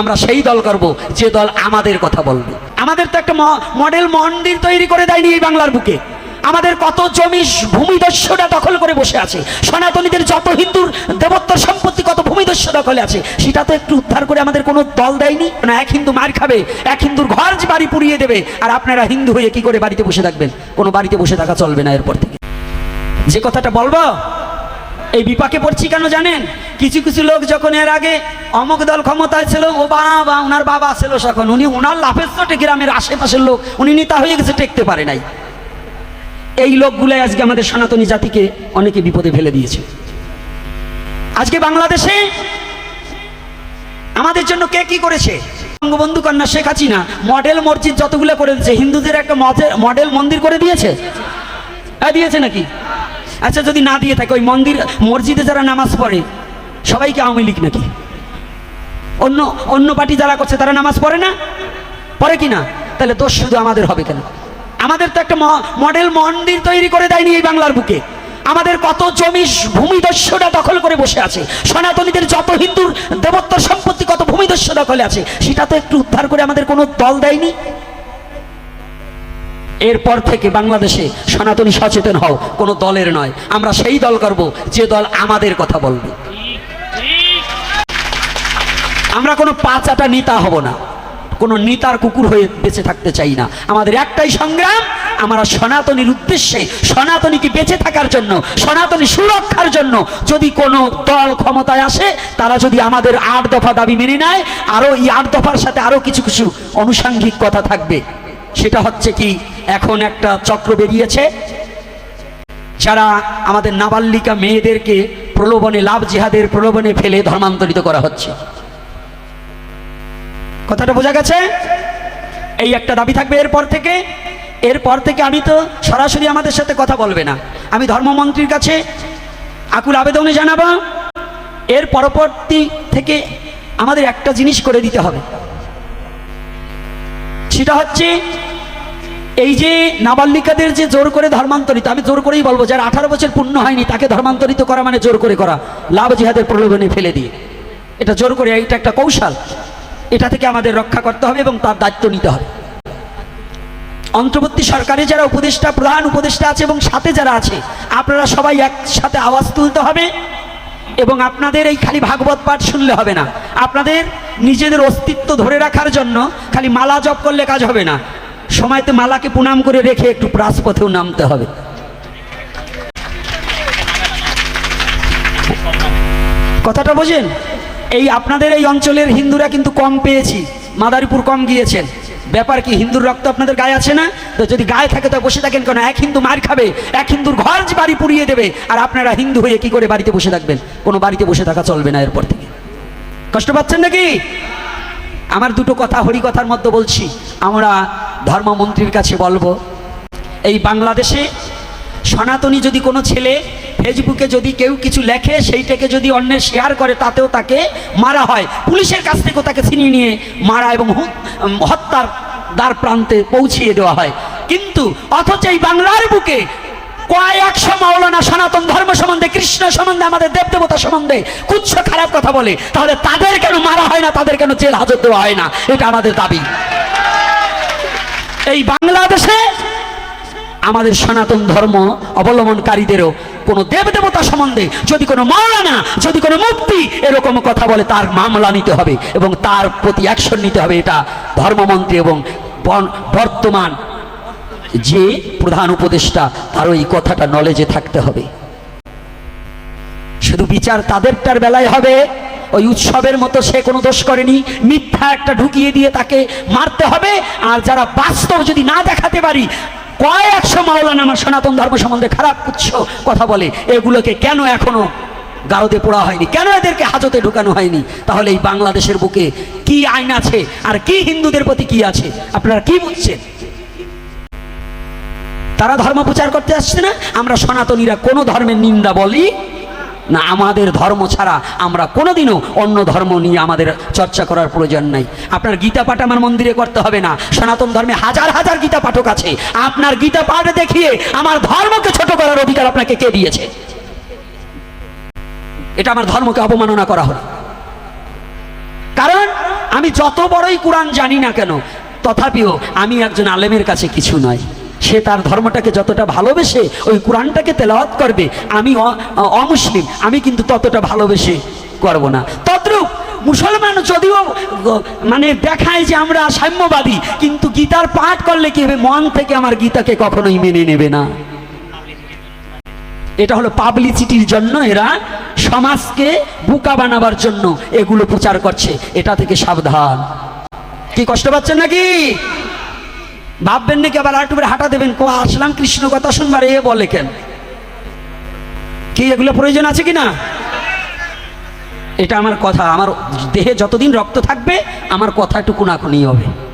আমরা সেই দল করব যে দল আমাদের কথা বলবে। আমাদের তো একটা মডেল মন্দির তৈরি করে দেয়নি এই বাংলার বুকে। আমাদের কত জমি ভূমিদস্যুরা দখল করে বসে আছে। সনাতনীদের যত হিন্দুর দেবত্বর সম্পত্তি কত ভূমিদস্য দখলে আছে, সেটা তো একটু উদ্ধার করে আমাদের কোনো দল দেয়নি? না, এক হিন্দু মার খাবে, এক হিন্দুর ঘর বাড়ি পুড়িয়ে দেবে, আর আপনারা হিন্দু হয়ে কি করে বাড়িতে বসে থাকবেন? কোনো বাড়িতে বসে থাকা চলবে না এরপর থেকে। যে কথাটা বলব এই বিপাকে পড়ছি কেন জানেন? কিছু কিছু লোক যখন এর আগে অমুক দল ক্ষমতায় ছিল, ও বাবা ওনার বাবা ছিল তখন, উনি ওনার চোটে গ্রামের আশেপাশের লোক, উনি নেতা হয়ে গেছে, টেকতে পারে নাই। এই লোকগুলাই আজকে আমাদের সনাতনী জাতিকে অনেকে বিপদে ফেলে দিয়েছে। আজকে বাংলাদেশে আমাদের জন্য কে কি করেছে? বঙ্গবন্ধু কন্যা শেখ হাসিনা মডেল মসজিদ যতগুলো করে দিয়েছে হিন্দুদের একটা মডেল মন্দির করে দিয়েছে? হ্যাঁ দিয়েছে নাকি? আচ্ছা যদি না দিয়ে থাকে, ওই মন্দির, মসজিদে যারা নামাজ পড়ে, সবাইকে আওয়ামী লীগ নাকি? অন্য অন্য পার্টি যারা করছে, তারা নামাজ পড়ে না? পড়ে কি না? তাহলে দোষ শুধু আমাদের হবে কেন? আমাদের তো একটা মডেল মন্দির তৈরি করে দেয়নি এই বাংলার বুকে। আমাদের কত জমি ভূমিদস্যরা দখল করে বসে আছে। সনাতনীদের যত হিন্দুর দেবত্বর সম্পত্তি, কত ভূমিদস্য দখলে আছে, সেটা তো একটু উদ্ধার করে আমাদের কোনো দল দেয়নি? এরপর থেকে বাংলাদেশে সনাতনী সচেতন হও, কোনো দলের নয়। আমরা সেই দল করব যে দল আমাদের কথা বলবে। আমরা কোনো পাঁচাটা নেতা হব না। কোনো নেতার কুকুর হয়ে বেঁচে থাকতে চাই না। আমাদের একটাই সংগ্রাম, আমরা সনাতনীর উদ্দেশ্যে সনাতনীকে বেঁচে থাকার জন্য, সনাতনী সুরক্ষার জন্য যদি কোনো দল ক্ষমতায় আসে, তারা যদি আমাদের আট দফা দাবি মেনে নেয়, আরও এই আট দফার সাথে আরও কিছু কিছু অনুষাঙ্গিক কথা থাকবে। সেটা হচ্ছে কি এখন একটা চক্র বেরিয়েছে। যারা আমাদের নাবালিকা মেয়েদেরকে প্রলোভনে, লাভ জিহাদের প্রলোভনে ফেলে ধর্মান্তরিত করা হচ্ছে। কথাটা বোঝা গেছে? এই একটা দাবি থাকবে এরপর থেকে। এরপর থেকে আমি তো সরাসরি আমাদের সাথে কথা বলবে না। আমি ধর্মমন্ত্রীর কাছে আকুল আবেদনে জানাব। এর পরবর্তী থেকে আমাদের একটা জিনিস করে দিতে হবে। সেটা হচ্ছে এই যে নাবালিকাদের যে জোর করে ধর্মান্তরিত, আমি জোর করেই বলব, যার আঠারো বছর পূর্ণ হয়নি, তাকে ধর্মান্তরিত করা মানে জোর করে করা। লাভ জিহাদের প্রলোভনে ফেলে দিয়ে। এটা জোর করে, এটা একটা কৌশল। এটা থেকে আমাদের রক্ষা করতে হবে এবং তার দায়িত্ব নিতে হবে। অন্তর্বর্তী সরকারে যারা উপদেষ্টা, প্রধান উপদেষ্টা আছে এবং সাথে যারা আছে, আপনারা সবাই একসাথে আওয়াজ তুলতে হবে এবং আপনাদের এই খালি ভাগবত পাঠ শুনলে হবে না। আপনাদের নিজেদের অস্তিত্ব ধরে রাখার জন্য খালি মালা জপ করলে কাজ হবে না। সময়তে মালাকে প্রণাম করে রেখে একটু রাজপথেও নামতে হবে। কথাটা বোঝেন? এই আপনাদের এই অঞ্চলের হিন্দুরা কিন্তু কম পেয়েছি, মাদারীপুর কম গিয়েছেন। ব্যাপার কি, হিন্দুর রক্ত আপনাদের গায়ে আছে না? তো যদি গায়ে থাকে, তো বসে থাকেন কেন? এক হিন্দু মার খাবে, এক হিন্দুর ঘর বাড়ি পুড়িয়ে দেবে, আর আপনারা হিন্দু হয়ে কি করে বাড়িতে বসে থাকবেন? কোনো বাড়িতে বসে থাকা চলবে না এরপর থেকে। কষ্ট পাচ্ছেন নাকি? আমার দুটো কথা হরি কথার মধ্যে বলছি। আমরা ধর্মমন্ত্রীর কাছে বলব, এই বাংলাদেশে সনাতনী যদি কোনো ছেলে ফেসবুকে যদি কেউ কিছু লেখে, সেইটাকে যদি অন্যের শেয়ার করে, তাতেও তাকে মারা হয়। পুলিশের কাছ থেকেও তাকে ছিনিয়ে নিয়ে মারা এবং হত্যার দ্বার প্রান্তে পৌঁছিয়ে দেওয়া হয়। কিন্তু অথচ এই বাংলার বুকে কয়েকশো মাওলানা সনাতন ধর্ম সম্বন্ধে, কৃষ্ণ সম্বন্ধে, আমাদের দেবদেবতা সম্বন্ধে কুচ্ছ খারাপ কথা বলে, তাহলে তাদের কেন মারা হয় না? তাদের কেন জেল হাজত দেওয়া হয় না? এটা আমাদের দাবি। এই বাংলাদেশে আমাদের সনাতন ধর্ম অবলম্বনকারীদেরও কোনো দেবদেবতা সম্বন্ধে যদি কোনো মাওলানা, যদি কোনো মুক্তি এরকম কথা বলে, তার মামলা নিতে হবে এবং তার প্রতি অ্যাকশন নিতে হবে। এটা ধর্মমন্ত্রী এবং বর্তমান যে প্রধান উপদেষ্টা তার ওই কথাটা নলেজে থাকতে হবে। শুধু বিচার তাদেরটার বেলায় হবে। ওই উৎসবের মতো সে কোনো দোষ করেনি। মিথ্যা একটা ঢুকিয়ে দিয়ে তাকে মারতে হবে। আর যারা বাস্তব যদি না দেখাতে পারি, কয়েকশো মাওলানা আমার সনাতন ধর্ম সম্বন্ধে খারাপ উৎস কথা বলে। এগুলোকে কেন এখনও গারদে পোড়া হয়নি? কেন এদেরকে হাজতে ঢুকানো হয়নি? তাহলে এই বাংলাদেশের বুকে কি আইন আছে? আর কি হিন্দুদের প্রতি কি আছে? আপনারা কি বুঝছেন? তারা ধর্ম প্রচার করতে আসছে না? আমরা সনাতনীরা কোনো ধর্মের নিন্দা বলি না আমাদের ধর্ম ছাড়া আমরা কোনোদিনও অন্য ধর্ম নিয়ে আমাদের চর্চা করার প্রয়োজন নাই। আপনার গীতা পাঠ আমার মন্দিরে করতে হবে না। সনাতন ধর্মে হাজার হাজার গীতা পাঠক আছে। আপনার গীতা পাঠ দেখিয়ে আমার ধর্মকে ছোট করার অধিকার আপনাকে কে দিয়েছে? এটা আমার ধর্মকে অবমাননা করা হলো। কারণ আমি যত বড়ই কোরআন জানি না কেন, তথাপিও আমি একজন আলেমের কাছে কিছু নয়। সে তার ধর্মটাকে যতটা ভালোবেসে, ওই কোরআনটাকে তেলাওয়াত করবে, আমি অমুসলিম, আমি কিন্তু ততটা ভালোবেসে করব না। তদ্রূপ মুসলমান যদিও মানে দেখায় যে আমরা সাম্যবাদী, কিন্তু গীতার পাঠ করলে কি হবে? মন থেকে আমার গীতাকে কখনোই মেনে নেবে না। এটা হলো পাবলিসিটির জন্য এরা সমাজকে বোকা বানাবার জন্য এগুলো প্রচার করছে। এটা থেকে সাবধান। কি কষ্ট পাচ্ছেন নাকি? ভাববেন নাকি আবার আরেকটু হাঁটা দেবেন? কো, আসলাম কৃষ্ণ কথা শুনবার, এ বলে কেন? কি, এগুলো প্রয়োজন আছে কি না? এটা আমার কথা, আমার দেহে যতদিন রক্ত থাকবে, আমার কথা একটু কোনাকুনি হবে।